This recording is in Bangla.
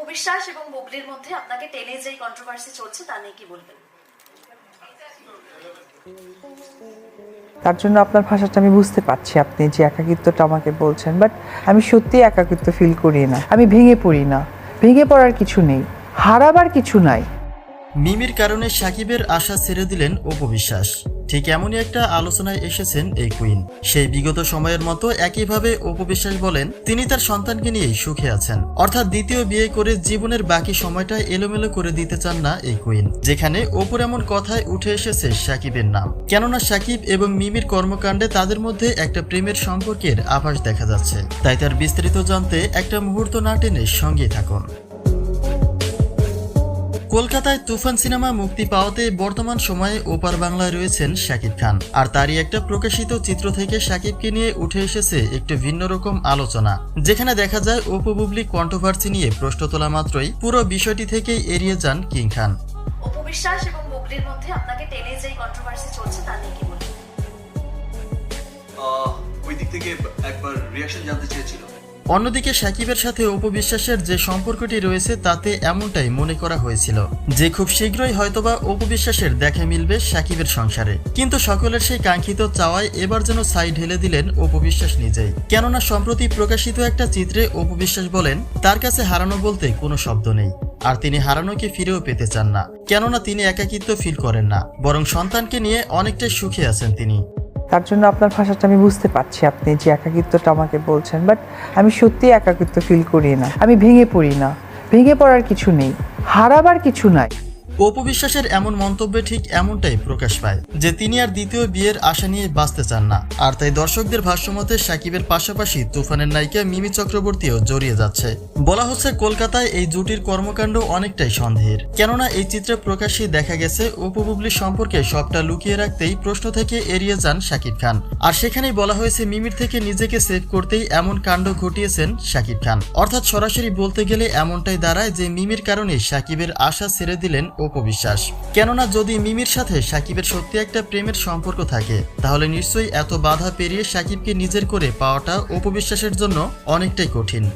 অপবিশ্বাস এবং বুবলির মধ্যে আপনাকে টেনে যেই কন্ট্রোভার্সি চলছে তা নিয়ে কি বলবেন? তার জন্য আপনার ভাষাটা আমি বুঝতে পারছি আপনি যে একাকিত্বটা আমাকে বলছেন বাট আমি সত্যি একাকিত্ব ফিল করি না। আমি ভেঙে পড়ি না। ভেঙে পড়ার কিছু নেই। হারাবার কিছু নাই। মিমির কারণে সাকিবের আশা ছেড়ে দিলেন অপবিশ্বাস। ঠিক এমনই একটা আলোচনায় এসেছেন এই কুইন সেই বিগত সময়ের মতো একইভাবে অপবিশ্বাস বলেন, তিনি তার সন্তানকে নিয়েই সুখে আছেন। অর্থাৎ দ্বিতীয় বিয়ে করে জীবনের বাকি সময়টা এলোমেলো করে দিতে চান না এই কুইন যেখানে অপুর এমন কথায় উঠে এসেছে সাকিবের নাম। কেননা সাকিব এবং মিমির কর্মকাণ্ডে তাদের মধ্যে একটা প্রেমের সম্পর্কের আভাস দেখা যাচ্ছে। তাই তার বিস্তারিত জানতে একটা মুহূর্ত না টেনে সঙ্গেই থাকুন। কলকাতায় তুফান সিনেমা মুক্তি পাওয়াতে বর্তমান সময়ে ওপার বাংলায় রয়েছেন শাকিব খান। আর তারই একটা প্রকাশিত চিত্র থেকে শাকিবকে নিয়ে উঠে এসেছে একটু ভিন্ন রকম আলোচনা। যেখানে দেখা যায় উপবুবলি কন্ট্রোভার্সি নিয়ে প্রশ্ন তোলা মাত্রই পুরো বিষয়টি থেকেই এড়িয়ে যান কিং খান। অপবিশ্বাস এবং বুবলির মধ্যে আপনাকে টেনে যেই কন্ট্রোভার্সি চলছে তা নিয়ে কি বলবেন? ওই দিক থেকে একবার রিয়াকশন জানতে চেয়েছিল। অন্যদিকে সাকিবের সাথে উপবিশ্বাসের যে সম্পর্কটি রয়েছে তাতে এমনটাই মনে করা হয়েছিল যে খুব শীঘ্রই হয়তোবা অপবিশ্বাসের দেখা মিলবে সাকিবের সংসারে। কিন্তু সকলের সেই কাঙ্ক্ষিত চাওয়ায় এবার যেন ছাই ঢেলে দিলেন উপবিশ্বাস নিজেই। কেননা সম্প্রতি প্রকাশিত একটা চিত্রে উপবিশ্বাস বলেন, তার কাছে হারানো বলতে কোনো শব্দ নেই। আর তিনি হারানোকে ফিরেও পেতে চান না। কেননা তিনি একাকিত্ব ফিল করেন না। বরং সন্তানকে নিয়ে অনেকটাই সুখে আছেন তিনি। তার জন্য আপনার ভাষাটা আমি বুঝতে পারছি আপনি যে একাকিত্বটা আমাকে বলছেন বাট আমি সত্যি একাকিত্ব ফিল করি না। আমি ভেঙে পড়ি না। ভেঙে পড়ার কিছু নেই। হারাবার কিছু নাই। অপবিশ্বাসের এমন মন্তব্যে ঠিক এমনটাই প্রকাশ পায়, যে তিনি আর দ্বিতীয় বিয়ের আশা নিয়ে বাঁচতে চান না। আর তাই দর্শকদের ভাষ্যমতে সাকিবের পাশাপাশি তুফানের নায়িকা মিমি চক্রবর্তীও জড়িয়ে যাচ্ছে। বলা হচ্ছে কলকাতায় এই জুটির কর্মকাণ্ড অনেকটাই সন্দেহের। কেননা এই চিত্রে প্রকাশ্যে দেখা গেছে উপবুবলি সম্পর্কে সবটা লুকিয়ে রাখতেই প্রশ্ন থেকে এড়িয়ে যান শাকিব খান। আর সেখানেই বলা হয়েছে, মিমির থেকে নিজেকে সেভ করতেই এমন কাণ্ড ঘটিয়েছেন শাকিব খান। অর্থাৎ সরাসরি বলতে গেলে এমনটাই দাঁড়ায় যে মিমির কারণে সাকিবের আশা ছেড়ে দিলেন অপবিশ্বাস। কেননা যদি মিমির সাথে সাকিবের সত্যি একটা প্রেমের সম্পর্ক থাকে, তাহলে নিশ্চয়ই এত বাধা পেরিয়ে সাকিবকে নিজের করে পাওয়াটা অপবিশ্বাসের জন্য অনেকটাই কঠিন।